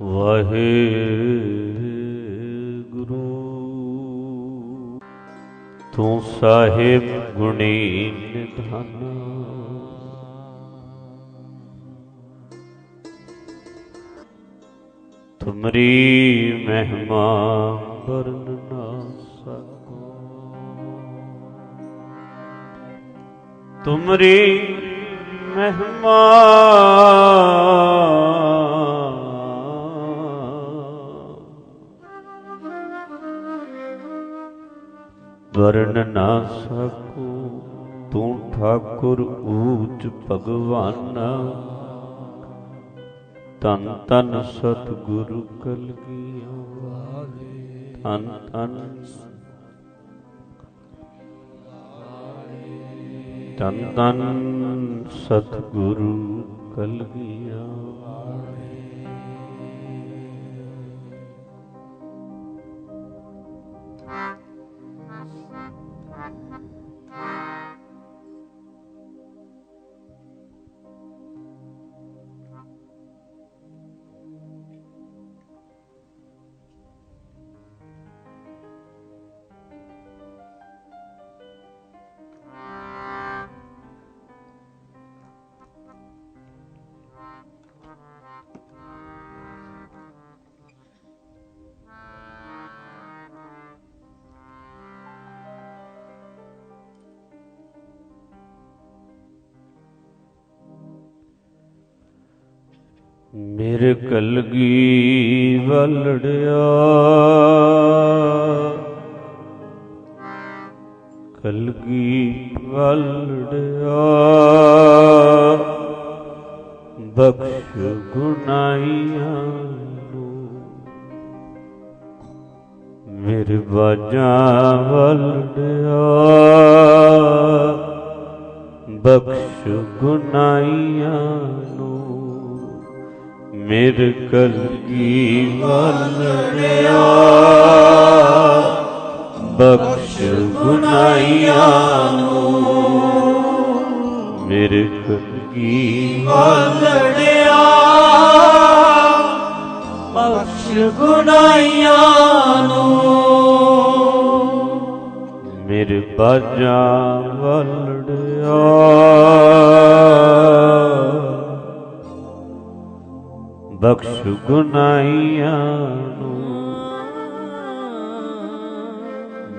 ਵਾਹਿਗੁਰੂ। ਤੂੰ ਸਾਹਿਬ ਗੁਣੀ ਨਿਧਾਨ ਤੁਮਰੀ ਮਹਿਮਾ ਵਰਨ ਨਾ ਸਕੋ। ਤੁਮਰੀ ਮਹਿਮਾ ਵਰਨ ਨਾ ਸਕੋ। ਤੂੰ ਠਾਕੁਰ ਊਚ ਭਗਵਾਨ। ਤਨ ਤਨ ਸਤਿਗੁਰੂ ਕਲਗੀਆਂ ਤਨ ਤਨ ਤਨ ਤਨ ਸਤਿਗੁਰੂ ਕਲਗੀਆਂ ਮੇਰੇ ਕਲਗੀ ਵਲੜਿਆ। ਕਲਗੀ ਵਲੜਿਆ। ਬਖਸ਼ ਗੁਨਾਈਆਂ ਨੂੰ ਮੇਰੇ ਬਾਜਾਂ ਵਲੜਿਆ। ਬਖਸ਼ ਗੁਨਾਈਆਂ ਨੂੰ ਮੇਰ ਕਲਗੀ ਵਲੜਿਆ ਬਖਸ਼ ਗੁਨਾਈਆਂ ਨੂੰ ਮੇਰੇ ਕਲਗੀ ਵਲੜਿਆ ਬਖਸ਼ ਗੁਨਾਈਆਂ ਨੂੰ ਮੇਰੇ ਬਾਜਾਂ ਵਲੜਿਆ ਬਖਸ਼ ਗੁਨਾਈਆਂ ਨੂੰ।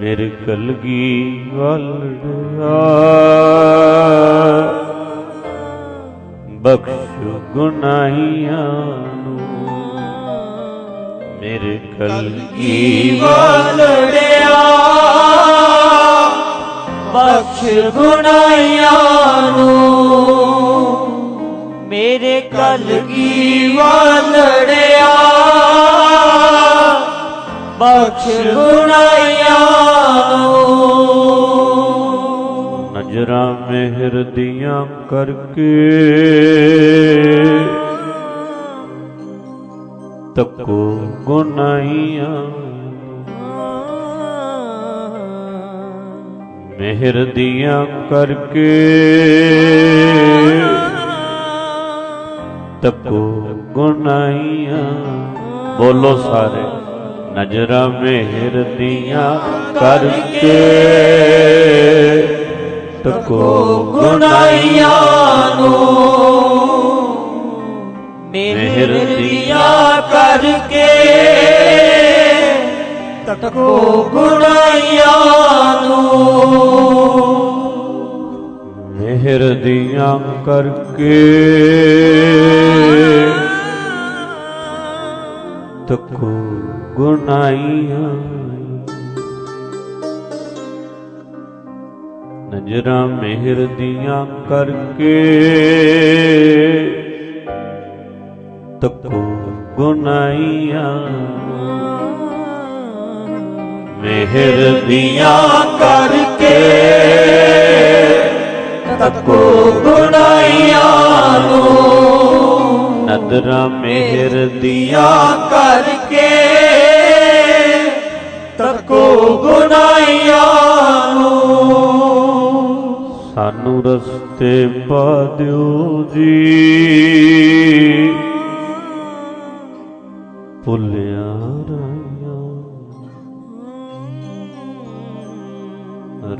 ਮੇਰੇ ਕਲਗੀ ਵਲੜਿਆ ਬਖਸ਼ ਗੁਨਾਈਆਂ ਨੂੰ। ਮੇਰੇ ਕਲਗੀ ਵਲੜਿਆ ਬਖਸ਼ ਗੁਨਾਈਆਂ ਨੂੰ। ਮੇਰੇ ਕਲਗੀ ਵਲੜਿਆ ਬਖਸ਼ ਗੁਨਾਈਆਂ ਨਜ਼ਰਾਂ ਮਿਹਰ ਦੀਆਂ ਕਰਕੇ ਤੱਕੋ ਗੁਨਾਹੀਆਂ ਮਿਹਰ ਦੀਆਂ ਕਰਕੇ ਤਕੋ ਗੁਨਾਈਆਂ ਬੋਲੋ ਸਾਰੇ, ਨਜ਼ਰਾਂ ਮਿਹਰ ਦੀਆਂ ਕਰਕੇ। ਤੱਕੋ ਗੁਨਾਹੀਆਂ ਗੁਨਾਈਆਂ ਨੂੰ ਮਿਹਰ ਦੀਆਂ ਕਰਕੇ। ਤਕੋ ਗੁਨਾਈਆਂ ਨੂੰ ਮਿਹਰ ਦੀਆਂ ਕਰਕੇ ਤੱਕੋ ਗੁਨਾਈਆਂ ਨਜ਼ਰਾਂ ਮਿਹਰ ਦੀਆਂ ਕਰਕੇ ਤੱਕੋ ਗੁਨਾਹੀਆਂ। ਮਿਹਰ ਦੀਆਂ ਕਰਕੇ ਤਕੋ ਗੁਨਾਈਆਂ ਨੂੰ ਨਦਰਾਂ ਮਿਹਰ ਦੀਆਂ ਕਰਕੇ ਤਕੋ ਗੁਨਾਈਆਂ ਨੂੰ। ਸਾਨੂੰ ਰਸਤੇ ਪਾ ਦਿਓ ਜੀ। ਭੁੱਲਿਆ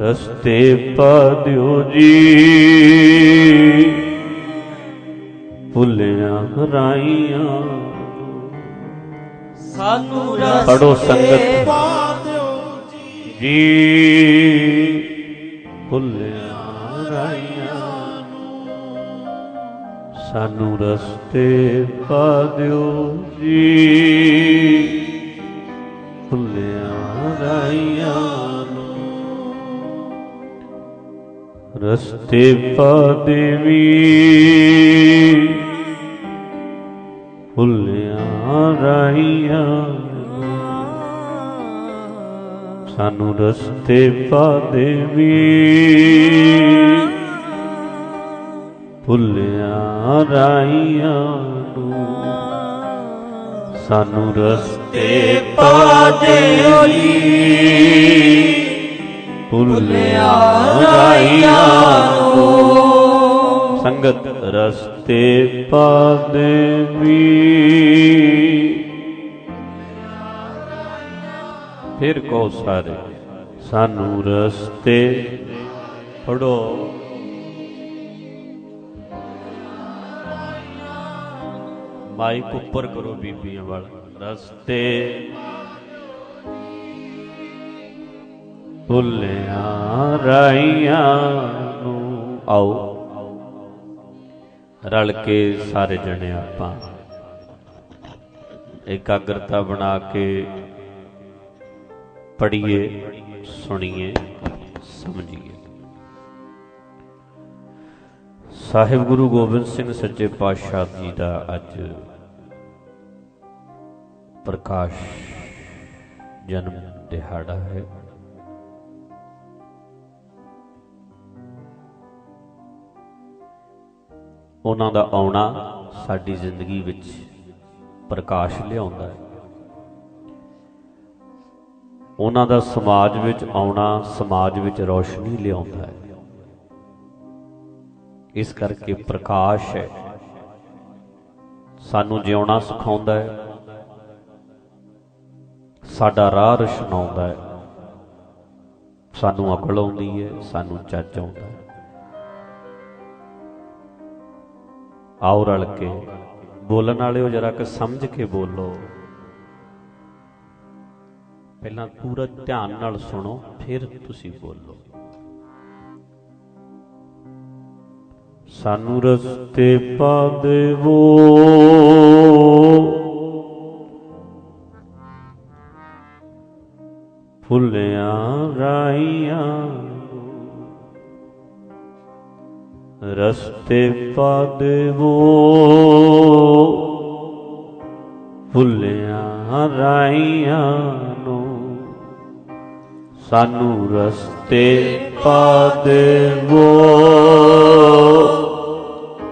ਰਸਤੇ ਪਾ ਦਿਓ ਜੀ। ਭੁੱਲਿਆ ਰਾਈਆਂ ਸਾਨੂੰ ਪੜੋ ਰਸਤੇ ਸੰਗਤ। ਪਾ ਜੀ। ਭੁੱਲਿਆ ਰਾਈਆਂ ਸਾਨੂੰ ਰਸਤੇ ਪਾ ਦਿਓ ਜੀ। ਭੁੱਲਿਆ ਰਾਈਆਂ ਰਸਤੇ ਪਾ ਦੇਵੀ ਭੁੱਲਿਆ ਰਾਈਆਂ ਸਾਨੂੰ ਰਸਤੇ ਪਾ ਦੇਵੀ ਭੁੱਲਿਆ ਰਾਈਆਂ ਨੂੰ। ਸਾਨੂੰ ਰਸਤੇ ਪਾ ਦੇਵੀ ਭੁੱਲਿਆ ਰਾਈਆਂ ਨੂੰ ਸੰਗਤ ਰਸਤੇ ਪਾ ਦੇਵੀ ਫਿਰ ਕਹੋ ਸਾਰੇ ਸਾਨੂੰ ਰਸਤੇ ਫੜੋ। ਮਾਈਕ ਉੱਪਰ ਕਰੋ ਬੀਬੀਆਂ ਵਾਲਾ। ਰਸਤੇ ਭੁੱਲਿਆ ਰਾਈਆਂ ਨੂੰ। ਆਓ। ਰਲ ਕੇ ਸਾਰੇ ਜਣੇ ਆਪਾਂ ਇਕਾਗਰਤਾ ਬਣਾ ਕੇ ਪੜ੍ਹੀਏ, ਸੁਣੀਏ, ਸਮਝੀਏ। ਸਾਹਿਬ ਗੁਰੂ ਗੋਬਿੰਦ ਸਿੰਘ ਸੱਚੇ ਪਾਤਸ਼ਾਹ ਜੀ ਦਾ ਅੱਜ ਪ੍ਰਕਾਸ਼ ਜਨਮ ਦਿਹਾੜਾ ਹੈ। ਉਹਨਾਂ ਦਾ ਆਉਣਾ ਸਾਡੀ ਜ਼ਿੰਦਗੀ ਵਿੱਚ ਪ੍ਰਕਾਸ਼ ਲਿਆਉਂਦਾ ਹੈ। ਉਹਨਾਂ ਦਾ ਸਮਾਜ ਵਿੱਚ ਆਉਣਾ ਸਮਾਜ ਵਿੱਚ ਰੌਸ਼ਨੀ ਲਿਆਉਂਦਾ ਹੈ। ਇਸ ਕਰਕੇ ਪ੍ਰਕਾਸ਼ ਹੈ। ਸਾਨੂੰ ਜਿਉਣਾ ਸਿਖਾਉਂਦਾ ਹੈ। ਸਾਡਾ ਰਾਹ ਰਸ਼ਨਾਉਂਦਾ ਹੈ। ਸਾਨੂੰ ਅਕਲ ਆਉਂਦੀ ਹੈ, ਸਾਨੂੰ ਚੱਜ ਆਉਂਦਾ ਹੈ। ਆਓ ਰਲ ਕੇ ਬੋਲਣ ਵਾਲਿਓ ਜਰਾ ਕਿ ਸਮਝ ਕੇ ਬੋਲੋ। ਪਹਿਲਾਂ ਪੂਰਾ ਧਿਆਨ ਨਾਲ ਸੁਣੋ, ਫਿਰ ਤੁਸੀਂ ਬੋਲੋ। ਸਾਨੂੰ ਰਸਤੇ ਪਾ ਦੇਵੋ। ਫੁੱਲਿਆਂ ਰਾਈਆਂ ਰਸਤੇ ਪਾ ਦੇਵੋ ਫੁੱਲਿਆਂ ਰਾਈਆਂ ਨੂੰ ਸਾਨੂੰ ਰਸਤੇ ਪਾ ਦੇਵੋ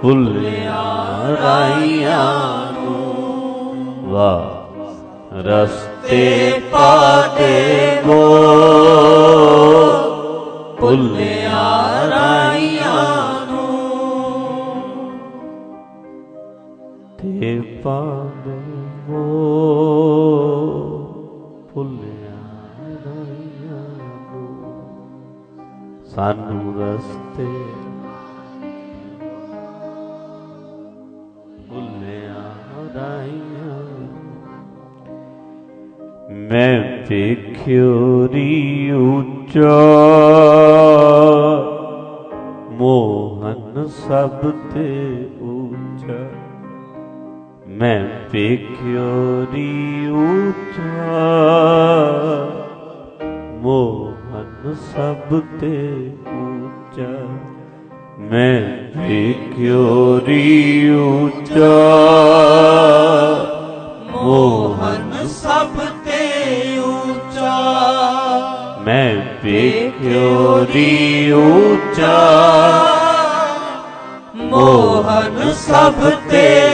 ਫੁੱਲਿਆਂ ਰਾਈਆਂ ਨੂੰ ਵਾਹ ਰਸਤੇ ਪਾ ਭੁੱਲਿਆ ਫੁੱਲਿਆਂ ਰਾਈਆਂ ਤੇ ਫੁੱਲਿਆਂ ਰਾਈਆਂ ਨੂੰ ਸਾਨੂੰ ਰਸਤੇ ਭੁੱਲਿਆ ਰਾਈਆਂ ਮੈਂ ਵੇਖਿਓ ਰੀ ਉੱਚਾ। ਮੋਹਨ ਸਭ ਤੇ ਉੱਚਾ। ਮੈਂ ਵੇਖਿਓ ਰੀ ਉੱਚਾ ਮੋਹਨ ਸਭ ਤੇ ਉੱਚਾ। ਮੈਂ ਵੇਖਿਓ ਰੀ ਉੱਚਾ ਮੋਹਨ ਸਭ ਤੇ ਉੱਚਾ। ਮੈਂ ਵੇਖਿਓ ਰੀ ਉੱਚਾ ਮੋਹਨ ਸਭ ਤੇ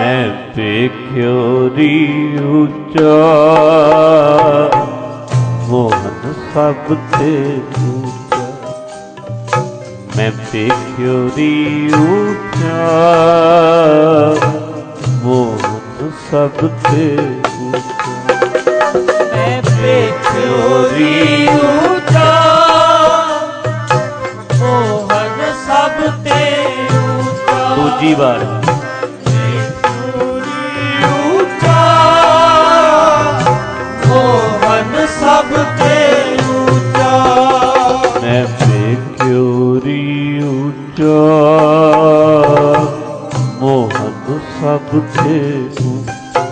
ਮੈਂ ਵੇਖਿਓ ਰੀ ਉੱਚਾ। ਮੋਹਨ ਸਭ ਤੇ ਉੱਚਾ। ਮੈਂ ਵੇਖਿਓ ਦੀ ਉੱਚਾ। ਮੋਹਨ ਸਭ ਤੇ ਉੱਚਾ। ਮੈਂ ਵੇਖਿਓ ਰੀ ਉੱਚਾ। ਮੋਹਨ ਸਭ ਤੇ ਉੱਚਾ। ਦੂਜੀ ਵਾਰ। ਸਭ ਤੇ। ਉੱਚਾ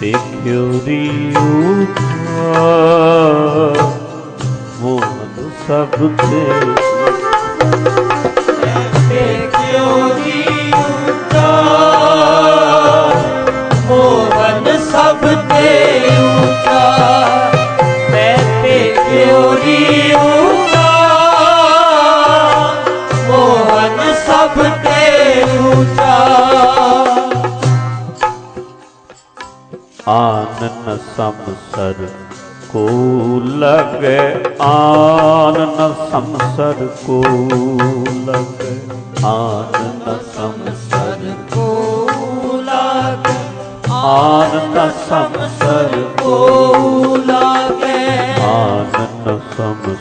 ਵੇਖਿਓ ਰੀ ਉੱਚਾ ਮੋਹਨ ਸਭ ਤੇ ਵੇਖਿਓ ਰੀ ਉੱਚਾ ਮੋਹਨ ਸਭ ਤੇ ਉੱਚਾ ਮੈਂ ਵੇਖਿਓ ਰੀ ਉੱਚਾ ਆਨਨ ਸੰਸਰ ਕੋ ਲਗੇ ਆਨਨ ਸੰਸਰ ਕੋ ਲਗੇ ਆਨਨ ਸੰਸਰ। ਕੋ ਲਾਗ ਆਨਨ ਸੰਸਰ ਕੋ ਲਾਗੇ ਆਨਨ ਸੰਸਰ।